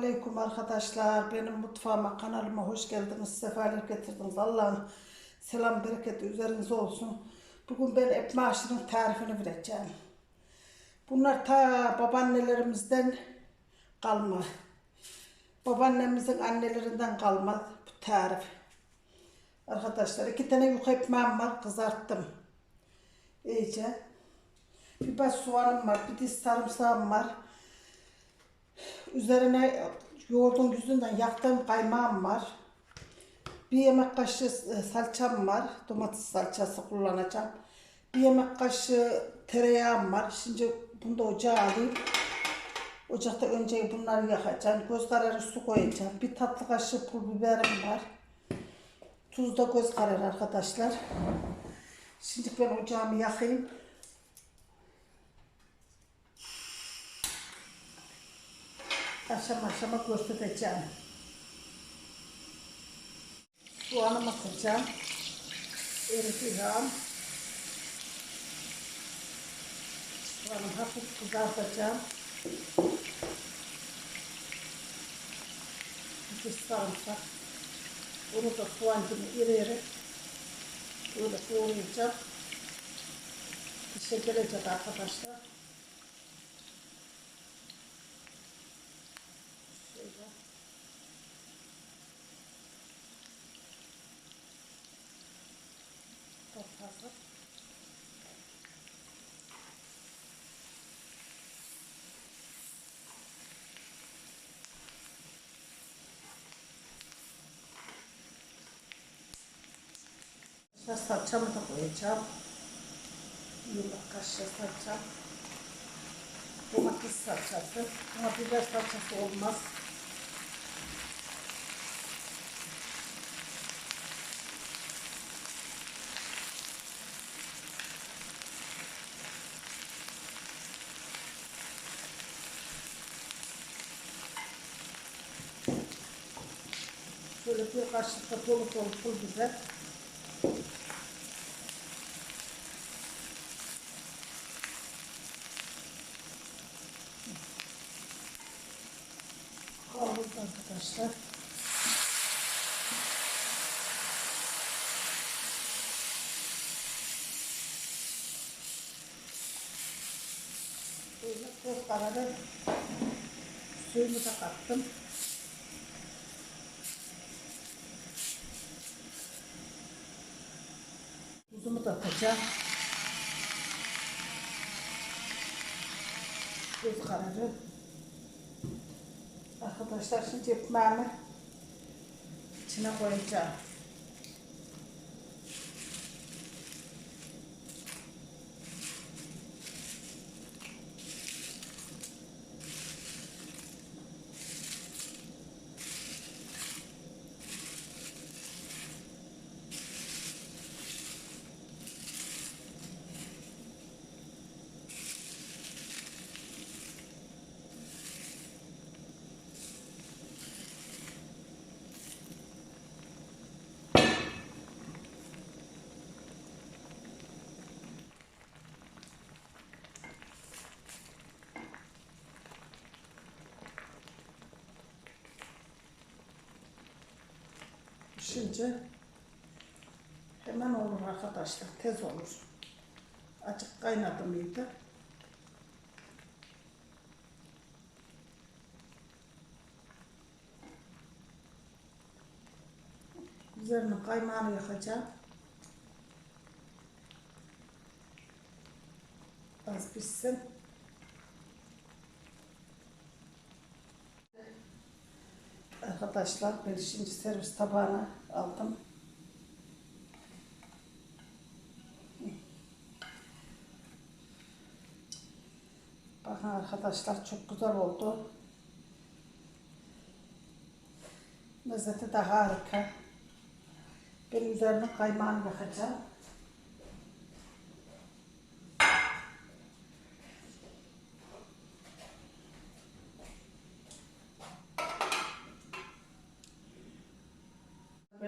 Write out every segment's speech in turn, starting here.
Aleyküm arkadaşlar. Benim mutfağıma, kanalıma hoş geldiniz. Sefalar getirdiniz. Allah'ın selam bereketi üzerinize olsun. Bugün ben ekmeği aşının tarifini vereceğim. Bunlar ta babaannelerimizden kalma. Babaannemizin annelerinden kalma bu tarif. Arkadaşlar iki tane yufka ekmeğim var. Kızarttım. İyice. Bir baş soğanım var. Bir diş sarımsağım var. Üzerine yoğurdun yüzünden yaktığım kaymağım var. Bir yemek kaşığı e, salçam var. Domates salçası kullanacağım. Bir yemek kaşığı tereyağım var. Şimdi bunu da ocağa alayım. Ocakta önce bunları yakacağım. Göz kararı su koyacağım. Bir tatlı kaşığı pul biberim var. Tuz da göz kararı arkadaşlar. Şimdi ben ocağımı yakayım. Aşama aşama göstereceğim. Soğanımı atacağım. Eriteceğim. Soğanı hafif kızartacağım. Bir sarımsak. Bunu da soğan gibi iri iri böyle doğrayacağım. Pişirilecek arkadaşlar. Şimdi salçamı da koyacağım. Yumak kaşığı salça. Domates salçası. Ama biber salçası olmaz. Şöyle bir kaşık da dolu dolu pul biber. Arkadaşlar. Böyle toz kararı suyumu da kattım. Tuzumu da atacağım. Göz kararı. Arkadaşlar şimdi ekmeğimi içine koyacağım. Pişince hemen olur arkadaşlar. Tez olur. Açık kaynadı mıydı? Üzerine kaymağını yakacağım. Az pişsin. Arkadaşlar ben şimdi servis tabağına aldım. Bakın arkadaşlar çok güzel oldu. Lezzeti de harika. Ben üzerine kaymağını yakacağım.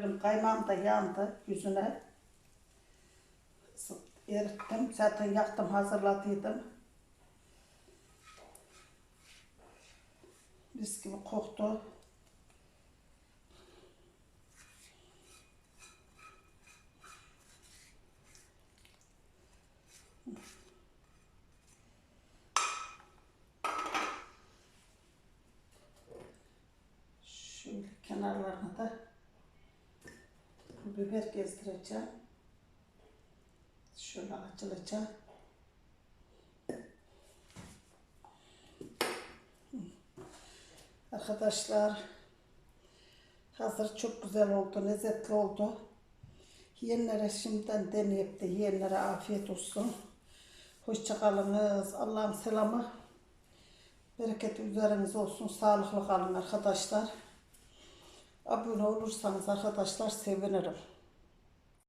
Benim kaymağım da yandı yüzüne. Erittim. Zaten yaktım hazırladıydım. Mis gibi koktu. Şöyle kenarlarına da biber gezdireceğim. Şöyle açılacak. Arkadaşlar hazır çok güzel oldu, lezzetli oldu. Yiyenlere şimdiden deneyip de yiyenlere afiyet olsun. Hoşçakalınız. Allah'ın selamı. Bereketi üzerinize olsun. Sağlıklı kalın arkadaşlar. Abone olursanız arkadaşlar sevinirim.